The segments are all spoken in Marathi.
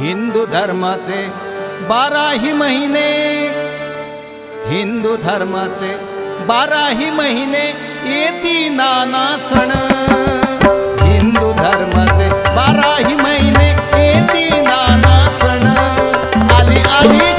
हिंदू धर्माचे बाराही महिने हिंदू धर्माचे बाराही महिने येती नाना सण. हिंदू धर्माचे बाराही महिने येती नाना सण. आली आली.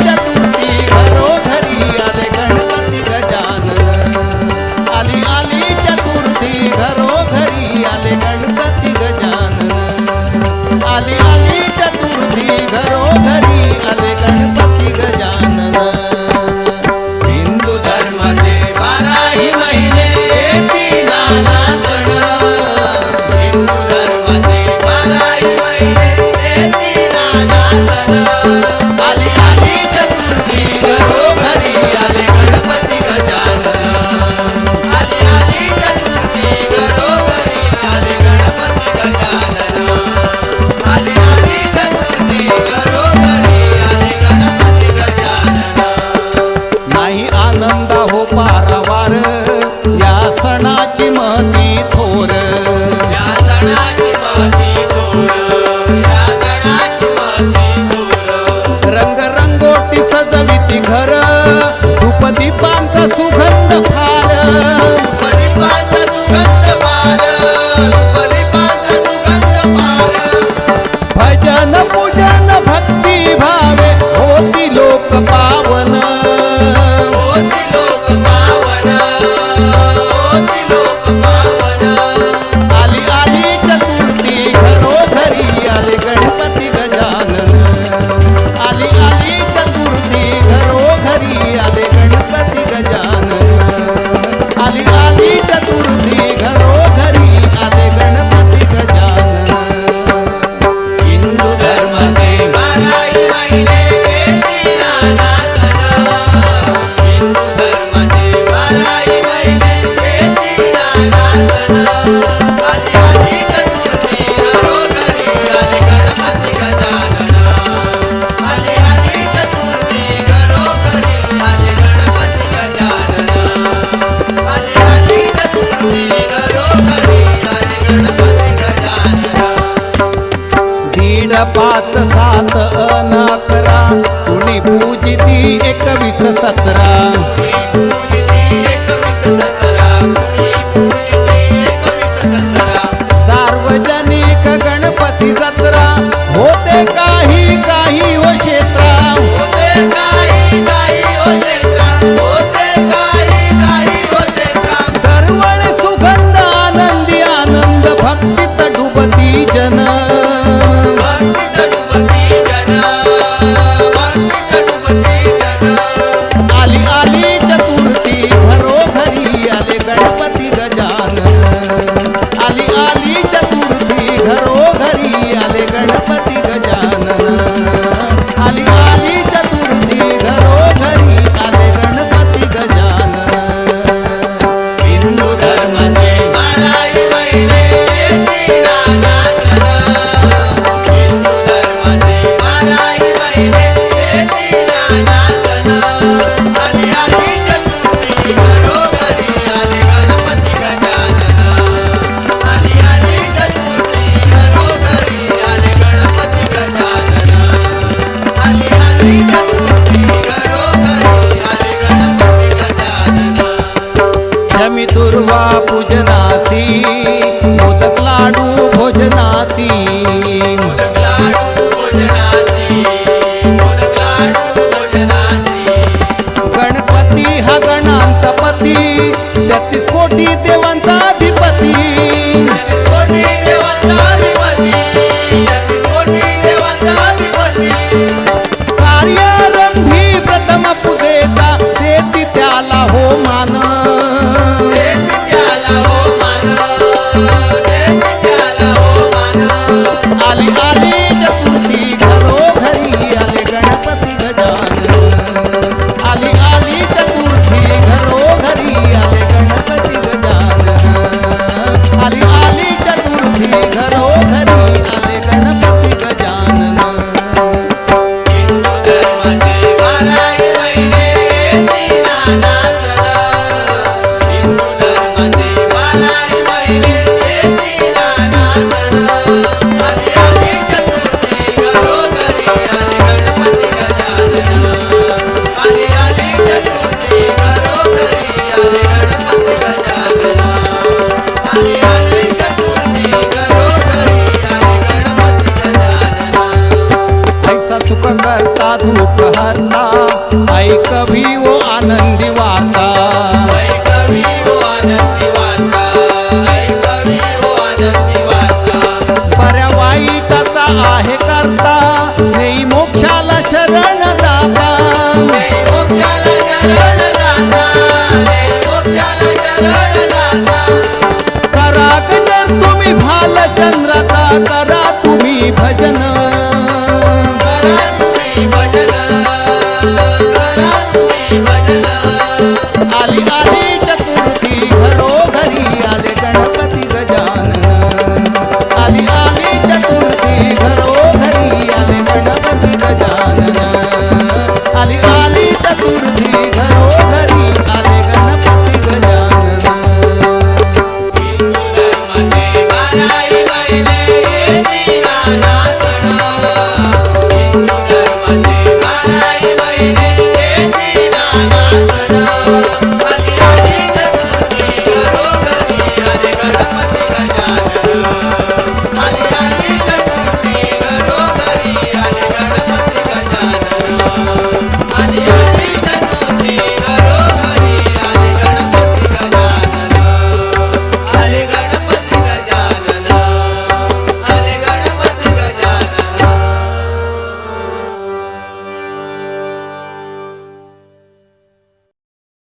पाच सात अन अकरा कुणी पूजिती एकवीस सतरा. 你。घरों आनंद